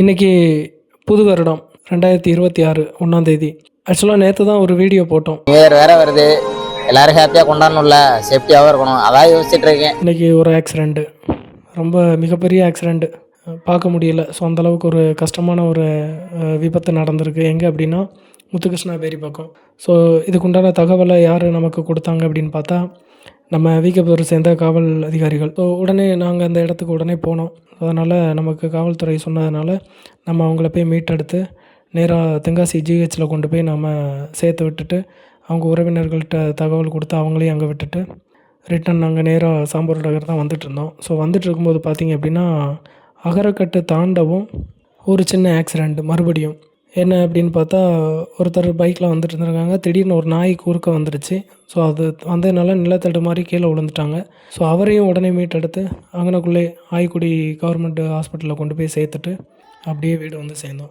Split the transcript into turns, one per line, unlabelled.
இன்றைக்கி புது வருடம் ரெண்டாயிரத்தி இருபத்தி ஆறு ஒன்றாந்தேதி ஆக்சுவலாக நேற்று தான் ஒரு வீடியோ போட்டோம்.
இயர் வேற வருது. எல்லாரும் ஹாப்பியாக கொண்டாடணும்ல. சேஃப்டியாகவும் இருக்கணும். அதான் யோசிச்சுட்டு இருக்கேன்.
இன்றைக்கி ஒரு ஆக்சிடெண்ட்டு ரொம்ப மிகப்பெரிய ஆக்சிடெண்ட்டு பார்க்க முடியல. ஸோ அந்தளவுக்கு ஒரு கஷ்டமான ஒரு விபத்து நடந்திருக்கு. எங்கே அப்படின்னா முத்துகிருஷ்ணா பேரி பக்கம். ஸோ இதுக்குண்டான தகவலை யார் நமக்கு கொடுத்தாங்க அப்படின்னு பார்த்தா நம்ம விகப்பூரை சேர்ந்த காவல் அதிகாரிகள். ஸோ உடனே நாங்கள் அந்த இடத்துக்கு உடனே போனோம். அதனால் நமக்கு காவல்துறை சொன்னதுனால நம்ம அவங்கள போய் மீட்டெடுத்து நேராக தென்காசி ஜிஹெச்சில் கொண்டு போய் நம்ம சேர்த்து விட்டுட்டு அவங்க உறவினர்கள்ட்ட தகவல் கொடுத்து அவங்களையும் அங்கே விட்டுட்டு ரிட்டன் நாங்கள் நேராக சாம்பூர் நகர் தான் வந்துட்டு இருந்தோம். ஸோ வந்துட்டு இருக்கும்போது பார்த்தீங்க அப்படின்னா அகரக்கட்டு தாண்டவும் ஒரு சின்ன ஆக்சிடெண்ட் மறுபடியும். என்ன அப்படின்னு பார்த்தா ஒருத்தர் பைக்கில் வந்துட்டு இருந்திருக்காங்க. திடீர்னு ஒரு நாய் குறுக்க வந்துடுச்சு. ஸோ அது வந்ததுனால நிலத்தடு மாதிரி கீழே விழுந்துட்டாங்க. ஸோ அவரையும் உடனே மீட்டெடுத்து அங்கனக்குள்ளே ஆய்க்குடி கவர்மெண்ட் ஹாஸ்பிட்டலில் கொண்டு போய் சேர்த்துட்டு அப்படியே வீடு வந்து சேர்ந்தோம்.